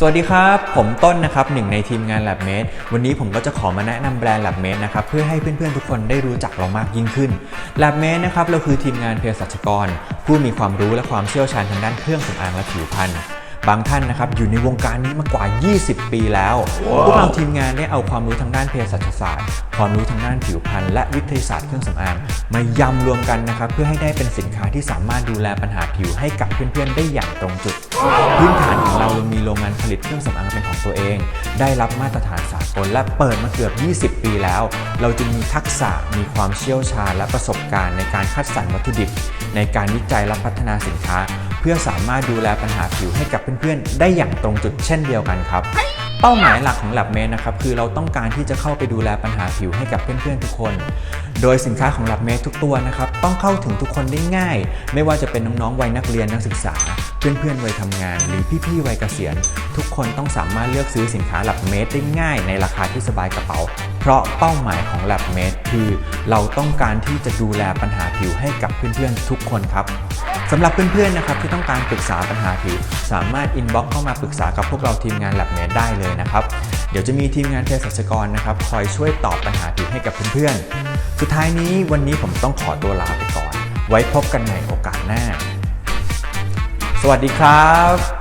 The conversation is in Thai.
สวัสดีครับ ผมต้นนะครับหนึ่งในทีมงาน LabMate วันนี้ผมก็จะขอมาแนะนำแบรนด์ LabMate นะครับเพื่อให้เพื่อนๆทุกคนได้รู้จักเรามากยิ่งขึ้น LabMate นะครับเราคือทีมงานเภสัชกร ผู้มีความรู้และความเชี่ยวชาญทางด้านเครื่องสำอางและผิวพรรณบางท่านนะครับอยู่ในวงการนี้มากว่า 20 ปีแล้วพวกเราทีมงานได้เอาความรู้ทางด้านเภสัชศาสตร์ ความรู้ทางด้านผิวพรรณและวิทยาศาสตร์เครื่องสำอางมายำรวมกันนะครับเพื่อให้ได้เป็นสินค้าที่สามารถดูแลปัญหาผิวให้กับเพื่อนๆได้อย่างตรงจุด พื้นฐานของเราเรามี โรงงานผลิตเครื่องสำอางเป็นของตัวเอง ได้รับมาตรฐานสากลและเปิดมาเกือบ 20 ปีแล้ว เราจึงมีทักษะมีความเชี่ยวชาญและประสบการณ์ในการคัดสรรวัตถุดิบ ในการวิจัยและพัฒนาสินค้า เพื่อสามารถดูแลปัญหาผิวให้กับเพื่อนๆ ได้อย่างตรงจุดเช่นเดียวกันครับ เป้าหมายหลักของ Lab m a t นะครับคือเราต้องการที่จะเข้าไปดูแลปัญหาผิวให้กับเพื่อนๆทุกคน โดยสินค้าของ Lab m a t ทุกตัวนะครับต้องเข้าถึงทุกคนได้ง่าย ไม่ว่าจะเป็นน้องๆวัยนักเรียนนักศึกษา เพื่อนๆวัยทำงาน หรือพี่ๆวัยเกษียณ ทุกคนต้องสามารถเลือกซื้อสินค้า Lab m a t ได้ง่าย ในราคาที่สบายกระเป๋า เพราะเป้าหมายของ Lab m a t คือ เราต้องการที่จะดูแลปัญหาผิวให้กับเพื่อนๆทุกคนครับ สำหรับเพื่อนๆนะครับที่ต้องการปรึกษาปัญหาผิวสามารถอินบ็อกเข้ามาปรึกษากับพวกเราทีมงาน l a b m a t e ได้เลยนะครับ เดี๋ยวจะมีทีมงานเภสัชกรนะครับคอยช่วยตอบปัญหาผิวให้กับเพื่อนๆ สุดท้ายนี้วันนี้ผมต้องขอตัวลาไปก่อน ไว้พบกันใหม่โอกาสหน้า สวัสดีครับ